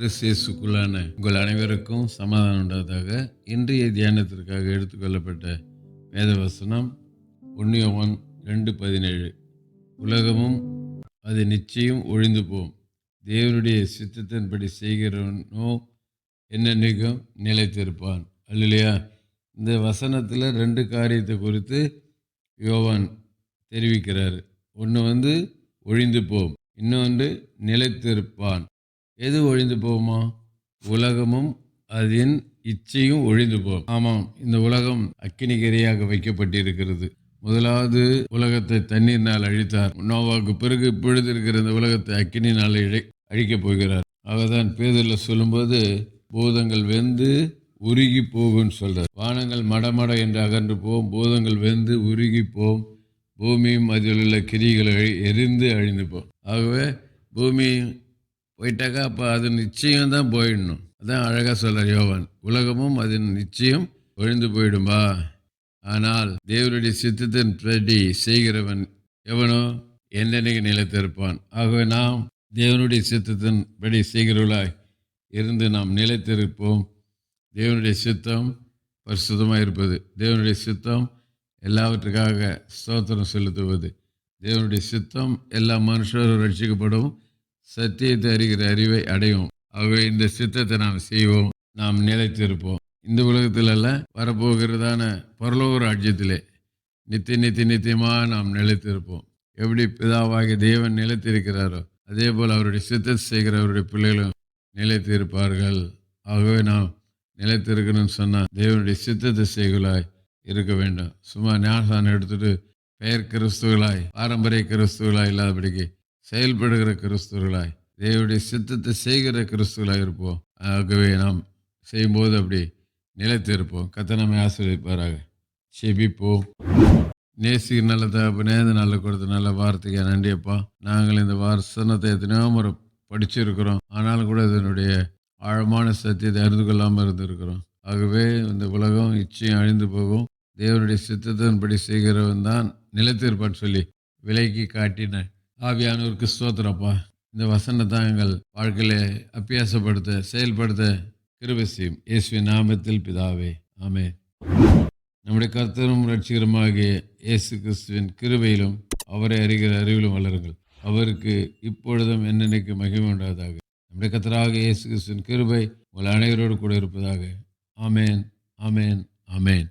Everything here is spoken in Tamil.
கிறிஸ்தியேசுக்குள்ளான உங்கள் அனைவருக்கும் சமாதானம் உண்டாவதாக இன்றைய தியானத்திற்காக எடுத்துக்கொள்ளப்பட்ட வேத வசனம் ஒன்னியவன் ரெண்டு பதினேழு. உலகமும் அது நிச்சயம் ஒழிந்து போம் தேவனுடைய சித்தத்தின்படி செய்கிறவனோ என்னென்னைக்கும் நிலைத்திருப்பான். அல்லையா இந்த வசனத்தில் ரெண்டு காரியத்தை குறித்து யோவான் தெரிவிக்கிறார். ஒன்று வந்து ஒழிந்து போம் இன்னொன்று நிலைத்திருப்பான். எது ஒழிந்து போகுமா? உலகமும் அதன் இச்சையும் ஒழிந்து போகும். ஆமாம் இந்த உலகம் அக்கினிகரையாக வைக்கப்பட்டிருக்கிறது. முதலாவது உலகத்தை தண்ணீர்னால் அழித்தார். நோவாவுக்கு பிறகு இப்பொழுது இருக்கிற இந்த உலகத்தை அக்கினினால் இழை அழிக்கப் போகிறார். அவர்தான் பேதரில் சொல்லும்போது பூதங்கள் வெந்து உருகி போகும்னு சொல்றார். வானங்கள் மடமட என்று அகன்று போகும் பூதங்கள் வெந்து உருகி போகும் பூமியும் அதில் உள்ள கிரிகளை அழி- எரிந்து அழிந்து போகும் ஆகவே பூமி போயிட்டாக்கா அப்போ அது நிச்சயம் தான் போயிடணும். அதான் அழகாக சொல்கிறார் யோவான். உலகமும் அதன் நிச்சயம் ஒழிந்து போயிடுமா? ஆனால் தேவனுடைய சித்தத்தின் படி செய்கிறவன் எவனோ? என்னென்னைக்கு நிலைத்திருப்பான். ஆகவே நாம் தேவனுடைய சித்தத்தின் படி செய்கிறவர்களாய் இருந்து நாம் நிலைத்திருப்போம். தேவனுடைய சித்தம் பரிசுத்தமாக இருப்பது. தேவனுடைய சித்தம் எல்லாவற்றுக்காக ஸ்தோத்திரம் செலுத்துவது. தேவனுடைய சித்தம் எல்லா மனுஷரும் ரட்சிக்கப்படும். சத்தியத்தை அறிகிற அறிவை அடையும் ஆகவே இந்த சித்தத்தை நாம் செய்வோம். நாம் நிலைத்திருப்போம். இந்த உலகத்தில் அல்ல வரப்போகிறதான பரலோக ராஜ்யத்திலே நித்திய நித்திய நித்தியமாக நாம் நிலைத்திருப்போம். எப்படி பிதாவாகிய தேவன் நிலைத்திருக்கிறாரோ அதே போல் அவருடைய சித்தத்தை செய்கிற அவருடைய பிள்ளைகளும் நிலைத்திருப்பார்கள். ஆகவே நாம் நிலைத்திருக்கணும்னு சொன்னால் தேவனுடைய சித்தத்தை செய்களாய் இருக்க வேண்டும். சும்மா ஞானசானம் எடுத்துட்டு பெயர் கிறிஸ்துகளாய் பாரம்பரிய கிறிஸ்துவலாய் இல்லாதபடிக்கு செயல்படுகிற கிறிஸ்துவர்களாய் தேவனுடைய சித்தத்தை செய்கிற கிறிஸ்துவர்களாக இருப்போம். ஆகவே நாம் செய்யும்போது அப்படி நிலைத்திருப்போம் கத்த நம்மை ஆசிரியப்பாராக செபிப்போம். நேசிக்கு நல்ல தகப்பனே இந்த நல்ல கொடுத்த நல்ல வார்த்தைக்கு நன்றியப்பா நாங்கள் இந்த வசனத்தை எத்தனையோ முறை படிச்சிருக்கிறோம். ஆனாலும் கூட இதனுடைய ஆழமான சத்தியத்தை அறிந்து கொள்ளாமல் இருந்திருக்கிறோம். ஆகவே இந்த உலகம் இச்சையும் அழிந்து போகும். தேவனுடைய சித்தத்தின்படி செய்கிறவன் தான் நிலைத்திருப்பான்னு சொல்லி விலைக்கு காட்டின ஆவியானவருக்கு ஸ்தோத்திரப்பா. இந்த வசனத்தை எங்கள் வாழ்க்கையிலே அபியாசப்படுத்த செயல்படுத்த கிருபை செய்யும். இயேசுவின் நாமத்தில் பிதாவே ஆமே நம்முடைய கர்த்தரும் ரட்சிகரமாகிய இயேசு கிறிஸ்துவின் கிருபையிலும் அவரை அறிகிற அறிவிலும் வளருங்கள். அவருக்கு இப்பொழுதும் என்னென்னைக்கு மகிமை உண்டாவதாக. நம்முடைய கத்தராக இயேசு கிறிஸ்துவின் கிருபை உங்கள் அனைவரோடு கூட இருப்பதாக. ஆமேன் ஆமேன் ஆமேன்.